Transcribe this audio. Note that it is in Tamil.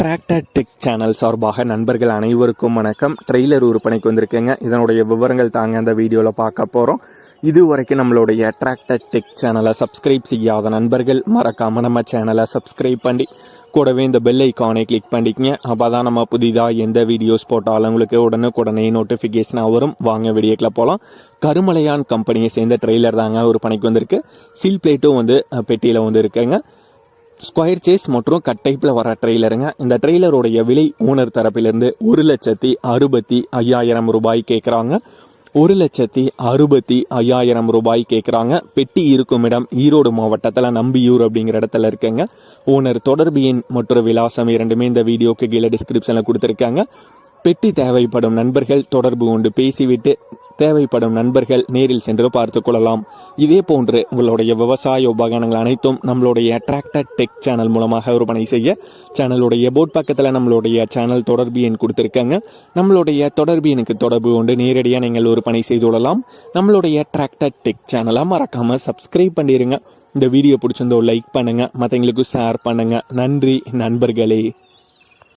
டிராக்டர் டெக் சேனல் சார்பாக நண்பர்கள் அனைவருக்கும் வணக்கம். ட்ரெய்லர் விற்பனைக்கு வந்திருக்கேங்க. இதனுடைய விவரங்கள் தாங்க அந்த வீடியோவில் பார்க்க போகிறோம் இது வரைக்கும் நம்மளுடைய டிராக்டர் டெக் சேனலை சப்ஸ்கிரைப் செய்யாத நண்பர்கள் மறக்காமல் நம்ம சேனலை சப்ஸ்கிரைப் பண்ணி கூடவே இந்த பெல் ஐக்கானை கிளிக் பண்ணிக்கங்க. அப்போ தான் நம்ம புதிதாக எந்த வீடியோஸ் போட்டாலும் உங்களுக்கு உடனுக்குடனே நோட்டிஃபிகேஷனாக வரும். வாங்க வீடியோக்கில் போகலாம் கருமலையான் கம்பெனியை சேர்ந்த ட்ரெய்லர் தாங்க ஒரு பணிக்கு வந்திருக்கு. சீல் பிளேட்டும் வந்து பெட்டியில் வந்து இருக்குங்க. ஸ்கொயர் சேஸ் மற்றும் கட் டைப்பில் வர ட்ரெய்லருங்க இந்த ட்ரெய்லருடைய விலை ஓனர் தரப்பிலிருந்து ஒரு லட்சத்தி அறுபத்தி ஐயாயிரம் ரூபாய் கேட்குறாங்க ஒரு லட்சத்தி அறுபத்தி ஐயாயிரம் ரூபாய் கேட்குறாங்க பெட்டி இருக்கும் இடம் ஈரோடு மாவட்டத்தில் நம்பியூர் அப்படிங்கிற இடத்துல இருக்குங்க. ஓனர் தொடர்பு எண் மற்றும் விலாசம் இரண்டுமே இந்த வீடியோக்கு கீழே டிஸ்கிரிப்ஷனில் கொடுத்துருக்காங்க. பெட்டி தேவைப்படும் நண்பர்கள் தொடர்பு கொண்டு பேசிவிட்டு தேவைப்படும் நண்பர்கள் நேரில் சென்று பார்த்து கொள்ளலாம். இதே போன்று உங்களுடைய விவசாய உபகரணங்கள் அனைத்தும் நம்மளுடைய அட்ராக்டட் டெக் சேனல் மூலமாக விற்பனை செய்ய சேனலுடைய போட் பக்கத்தில் நம்மளுடைய சேனல் தொடர்பு எண் கொடுத்துருக்காங்க. நம்மளுடைய தொடர்பு எனக்கு தொடர்பு கொண்டு நேரடியாக நீங்கள் விற்பனை செய்து கொள்ளலாம். நம்மளுடைய அட்ராக்டட் டெக் சேனலை மறக்காமல் சப்ஸ்கிரைப் பண்ணிடுங்க இந்த வீடியோ பிடிச்சிருந்தோ லைக் பண்ணுங்கள் மற்றவங்களுக்கு ஷேர் பண்ணுங்கள் நன்றி நண்பர்களே.